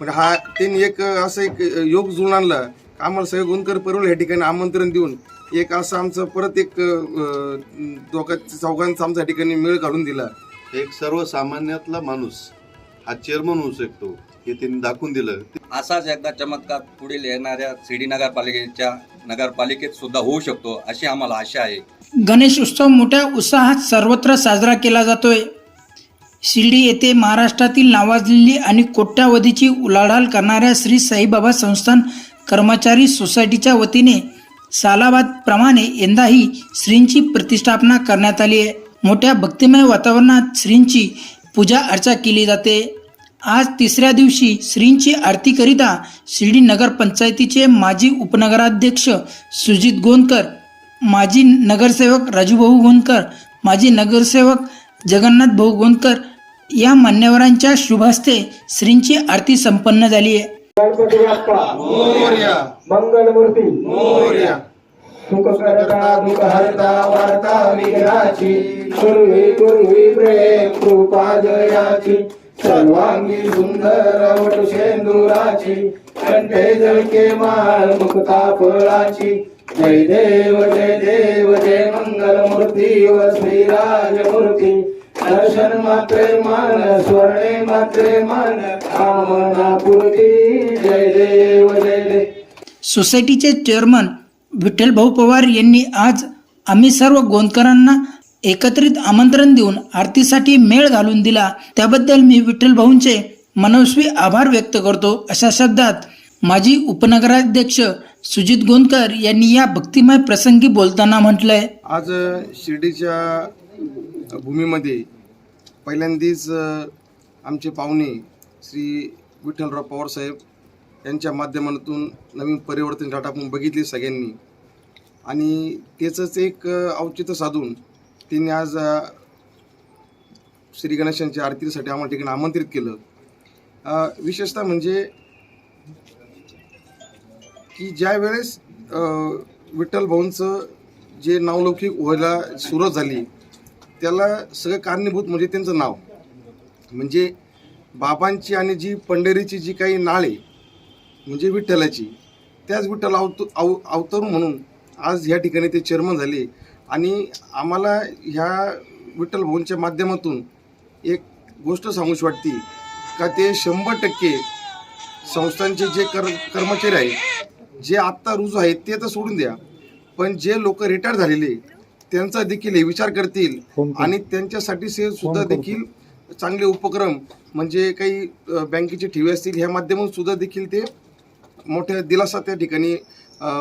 म्हणजे हा त्यांनी एक असं एक योग जुळून आणला. का आम्हाला सगळे गुणकर परवलं ह्या ठिकाणी आमंत्रण देऊन. एक असं आमचं परत एक दोघा चौघांचा आमच्या ठिकाणी मेळ काढून दिला. एक सर्वसामान्यातला माणूस हा चेअरमन होऊ शकतो हे त्यांनी दाखवून दिलं. असाच एकदा चमत्कार पुढील येणाऱ्या शिर्डी नगरपालिकेच्या नगरपालिकेत सुद्धा होऊ शकतो अशी आम्हाला आशा आहे. गणेश उत्सव मोठ्या उत्साहात सर्वत्र साजरा केला जातोय. शिर्डी येथे महाराष्ट्रातील नावाजलेली आणि कोट्यावधीची उलाढाल करणाऱ्या श्री साईबाबा संस्थान कर्मचारी सोसायटीच्या वतीने सालाबादप्रमाणे यंदाही श्रींची प्रतिष्ठापना करण्यात आली आहे. मोठ्या भक्तिमय वातावरणात श्रींची पूजा अर्चा केली जाते. आज तिसऱ्या दिवशी श्रींची आरतीकरिता शिर्डी नगरपंचायतीचे माजी उपनगराध्यक्ष सुजित गोंदकर माजी नगरसेवक राजूभाऊ गोंदकर माजी नगरसेवक जगन्नाथ भाऊ गोंदकर या मान्यवरांच्या शुभ हस्ते श्रींची आरती संपन्न झाली आहे. गणपती बाप्पा मोरया. मंगलमूर्ती. मोरया. सुख करता दुःख हरता वार्ता विघ्नाची. पूर्वी पूर्वी प्रेम कृपा जयाची. सर्वांगी सुंदर वट शेंदुराची कंठे जळके माळ मुक्ता फळाची. जय देव जय देव जय मंगलमूर्ती व श्रीराजमूर्ती दर्शन मात्रे मान स्वर्णे मात्रे मान. कामना पूर्ती जय देव जय देव सोसायटीचे चेअरमन विठ्ठल भाऊ पवार यांनी आज आम्ही सर्व गोंदकरांना एकत्रित आमंत्रण देऊन आरतीसाठी मेळ घालून दिला. त्याबद्दल मी विठ्ठल भाऊंचे मनस्वी आभार व्यक्त करतो. अशा शब्दात माजी उपनगराध्यक्ष सुजित गोंदकर यांनी या भक्तिमय प्रसंगी बोलताना म्हटलंय. आज शिर्डीच्या भूमीमध्ये पहिल्यांदाच आमचे पाहुणे श्री विठ्ठलराव पवारसाहेब यांच्या माध्यमातून नवीन परिवर्तन घाट आपण बघितली सगळ्यांनी. आणि त्याचंच एक औचित्य साधून त्यांनी आज श्री गणेशांच्या आरतीसाठी आम्हाला ठिकाणी आमंत्रित केलं. विशेषतः म्हणजे की ज्या वेळेस विठ्ठल भाऊंचं जे नावलौकिक व्हायला सुरुवात झाली त्याला सगळं कारणीभूत म्हणजे त्यांचं नाव. म्हणजे बाबांची आणि जी पंढरीची जी काही नाळ आहे म्हणजे विठ्ठलाची त्याच विठ्ठल अवत अव अवतरून म्हणून आज ह्या ठिकाणी ते चेअरमन झाले. आणि आम्हाला ह्या विठ्ठल भवनच्या माध्यमातून एक गोष्ट सांगूशी वाटते का ते शंभर टक्के संस्थांचे जे कर कर्मचारी आहेत जे आत्ता रुजू आहेत ते तर सोडून द्या. पण जे लोक रिटायर झालेले त्यांचा देखील हे विचार करतील आणि त्यांच्यासाठी से सुद्धा देखील चांगले उपक्रम म्हणजे काही बँकेचे ठेवे असतील ह्या माध्यमातून सुद्धा देखील ते मोठ्या दिलासा त्या ठिकाणी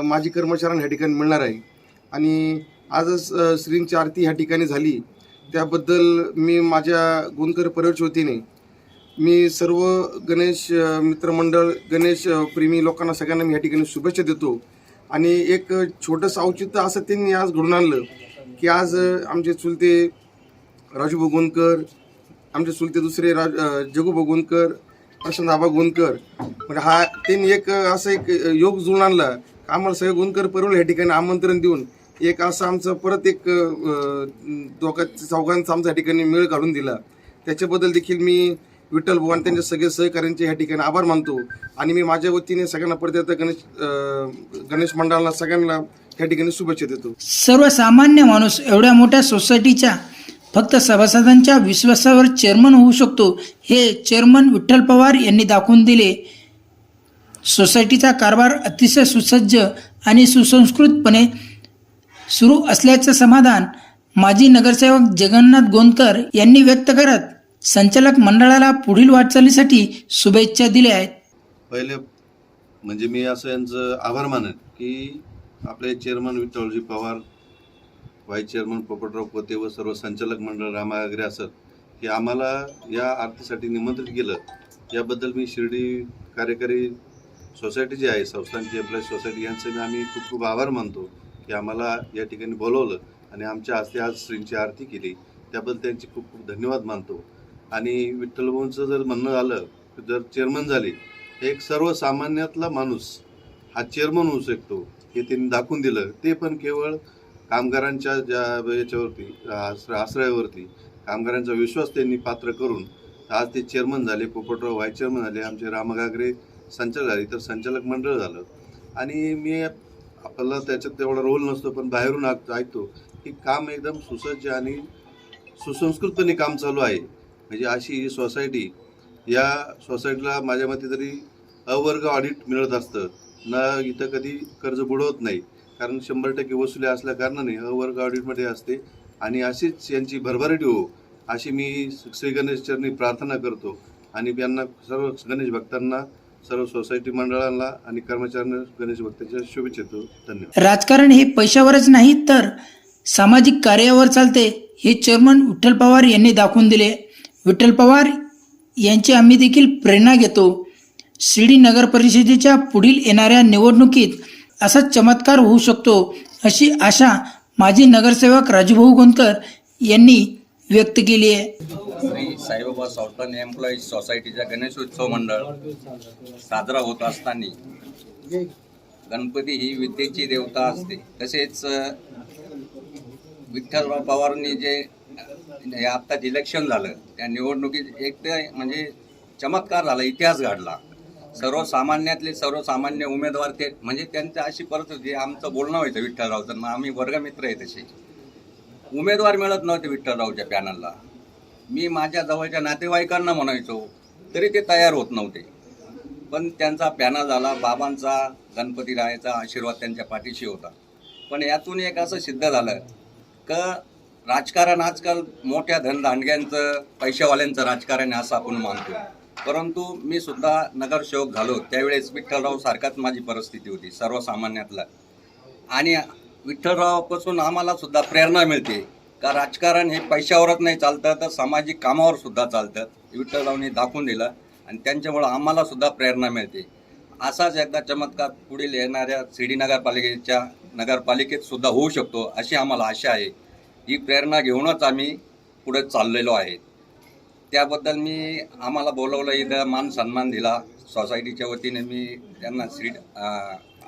माजी कर्मचाऱ्यांना ह्या ठिकाणी मिळणार आहे. आणि आजच श्रींची आरती ह्या ठिकाणी झाली. त्याबद्दल मी माझ्या गुणकर परिवारच्या वतीने मी सर्व गणेश मित्रमंडळ गणेश प्रेमी लोकांना सगळ्यांना मी या ठिकाणी शुभेच्छा देतो. आणि एक छोटंसं औचित्य असं त्यांनी आज घडून आणलं. की आज आमचे चुलते राजू भगवणकर आमचे चुलते दुसरे राज जगू भगवणकर प्रशांत आबा गोंदकर. म्हणजे हा त्यांनी एक असं एक योग जुळून आणला. का आम्हाला सगळे गोंदकर परवलं या ठिकाणी आमंत्रण देऊन. एक असं आमचं परत एक दोघा चौघांचा आमच्या ठिकाणी मेळ काढून दिला. त्याच्याबद्दल देखील मी विठ्ठल भाऊ आणि त्यांच्या सगळे सहकाऱ्यांचे ह्या ठिकाणी आभार मानतो. आणि मी माझ्या वतीने सगळ्यांना परत एकदा गणेश गणेश मंडळाला सगळ्यांना ह्या ठिकाणी शुभेच्छा देतो. सर्वसामान्य माणूस एवढ्या मोठ्या सोसायटीच्या फक्त सभासदांच्या विश्वासावर चेअरमन होऊ शकतो हे चेअरमन विठ्ठल पवार यांनी दाखवून दिले. सोसायटीचा कारभार अतिशय सुसज्ज आणि सुसंस्कृतपणे सुरू असल्याचं समाधान माजी नगरसेवक जगन्नाथ गोंदकर यांनी व्यक्त करत संचालक मंडळाला पुढील वाटचालीसाठी शुभेच्छा दिल्या आहेत. पहिले म्हणजे मी असं यांचं आभार मानेन की आपले chairman Vitthalji Pawar vice chairman Popatrao Pote व सर्व संचालक मंडळ रामाग्रे असत की आम्हाला या आरतीसाठी निमंत्रित केलं. याबद्दल मी शिर्डी कार्यकारी सोसायटी जी आहे संस्थांची एम्प्लॉई सोसायटी यांचे मी आम्ही खूप खूप आभार मानतो की आम्हाला या ठिकाणी बोलवलं आणि आमच्या हस्ते आज श्रींची आरती केली. त्याबद्दल त्यांचे खूप खूप धन्यवाद मानतो. आणि विठ्ठलभाऊंचं जर म्हणणं झालं की जर चेअरमन झाले एक सर्वसामान्यातला माणूस हा चेअरमन होऊ शकतो. हे त्यांनी दाखवून दिलं. ते पण केवळ कामगारांच्या ज्या याच्यावरती आश्र- आश्रयावरती कामगारांचा विश्वास त्यांनी पात्र करून आज ते चेअरमन झाले पोपटराव व्हाईस चेअरमन झाले आमचे रामगागरे संचालक झाले तर संचालक मंडळ झालं. आणि मी आपल्याला त्याच्यात तेवढा रोल नसतो पण बाहेरून ऐकतो की काम एकदम सुसज्ज आणि सुसंस्कृतपणे काम चालू आहे. म्हणजे अशी ही सोसायटी या सोसायटीला माझ्या मते तरी अवर्ग ऑडिट मिळत असतं. ना इथं कधी कर्ज बुडवत नाही. कारण शंभर टक्के वसुली असल्या कारणाने अवर्ग ऑडिटमध्ये असते. आणि अशीच यांची भरभराटी हो. अशी मी श्री गणेश चरणी प्रार्थना करतो. आणि यांना सर्व गणेश भक्तांना सर्व सोसायटी मंडळांना आणि कर्मचाऱ्यांना गणेश भक्तांच्या शुभेच्छा देतो. धन्यवाद. राजकारण हे पैशावरच नाही तर सामाजिक कार्यावर चालते हे चेअरमन विठ्ठल पवार यांनी दाखवून दिले. विठ्ठल पवार यांची आम्ही देखील प्रेरणा घेतो. शिर्डी नगर परिषदेच्या पुढील येणाऱ्या निवडणुकीत असा चमत्कार होऊ शकतो अशी आशा माजी नगरसेवक राजूभाऊ गोंदकर यांनी व्यक्त केली आहे. श्री साईबाबा संस्थान एम्प्लॉईज सोसायटीचा गणेशोत्सव मंडळ साजरा होत असताना गणपती ही विद्येची देवता असते. तसेच विठ्ठलराव पवारांनी जे आत्ताच इलेक्शन झालं त्या निवडणुकीत एक ते म्हणजे चमत्कार झाला इतिहास घडला. सर्वसामान्यातले सर्वसामान्य उमेदवार ते म्हणजे त्यांचं अशी परिस्थिती आमचं बोलणं व्हायचं विठ्ठलरावचं मग आम्ही वर्गमित्र आहे तसे. उमेदवार मिळत नव्हते विठ्ठलरावच्या पॅनलला. मी माझ्या जवळच्या नातेवाईकांना म्हणायचो तरी ते तयार होत नव्हते. पण त्यांचा पॅनल झाला बाबांचा गणपती रायाचा आशीर्वाद त्यांच्या पाठीशी होता. पण यातून एक असं सिद्ध झालं का राजकारण आजकाल मोठ्या धनदांडग्यांचं पैशावाल्यांचं राजकारण असं आपण मानतो. परंतु मी सुद्धा नगरसेवक झालो. त्यावेळेस विठ्ठलराव सारखाच माझी परिस्थिती होती सर्वसामान्यातला. आणि विठ्ठलरावपासून आम्हाला सुद्धा प्रेरणा मिळते. का राजकारण हे पैशावरच नाही चालतं तर सामाजिक कामावर सुद्धा चालतं. विठ्ठलरावने दाखवून दिलं आणि त्यांच्यामुळं आम्हाला सुद्धा प्रेरणा मिळते. असाच एकदा चमत्कार पुढील येणाऱ्या शिर्डी नगरपालिकेच्या नगरपालिकेत सुद्धा होऊ शकतो अशी आम्हाला आशा आहे. ही प्रेरणा घेऊनच आम्ही पुढे चाललेलो आहे. त्याबद्दल मी आम्हाला बोलवलं इथं मान सन्मान दिला. सोसायटीच्या वतीने मी त्यांना श्री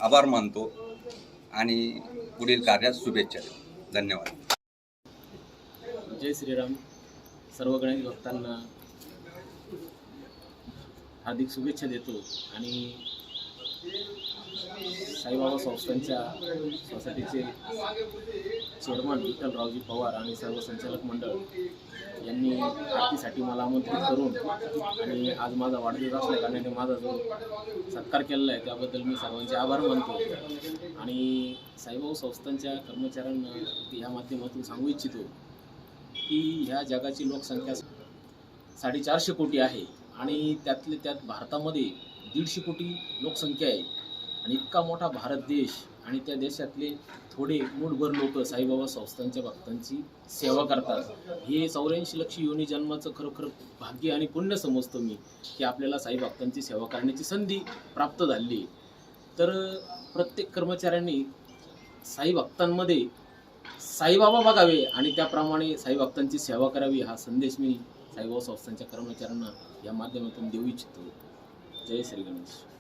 आभार मानतो आणि पुढील कार्यात शुभेच्छा देतो. धन्यवाद. जय श्रीराम. सर्व गणेश भक्तांना हार्दिक शुभेच्छा देतो आणि साईबाबा संस्थांच्या सोसायटीचे चेअरमन विठ्ठलरावजी पवार आणि सर्व संचालक मंडळ यांनी आरतीसाठी मला आमंत्रित करून आणि आज माझा वाढदिवस असल्या कारणाने माझा जो सत्कार केलेला आहे त्याबद्दल मी सर्वांचे आभार मानतो. आणि साईबाबा संस्थांच्या कर्मचाऱ्यांना या माध्यमातून सांगू इच्छितो की ह्या जगाची लोकसंख्या साडेचारशे कोटी आहे आणि त्यातले त्यात भारतामध्ये दीडशे कोटी लोकसंख्या आहे. आणि इतका मोठा भारत देश आणि त्या देशातले थोडे मूठभर लोक साईबाबा संस्थांच्या भक्तांची सेवा करतात. हे चौऱ्याऐंशी लक्ष योनी जन्माचं खरोखर भाग्य आणि पुण्य समजतो मी की आपल्याला साई भक्तांची सेवा करण्याची संधी प्राप्त झाली. आहे. तर प्रत्येक कर्मचाऱ्यांनी साई भक्तांमध्ये साईबाबा बघावे आणि त्याप्रमाणे साई भक्तांची सेवा करावी हा संदेश मी साईबाबा संस्थांच्या कर्मचाऱ्यांना या माध्यमातून देऊ इच्छितो. जय श्री गणेश.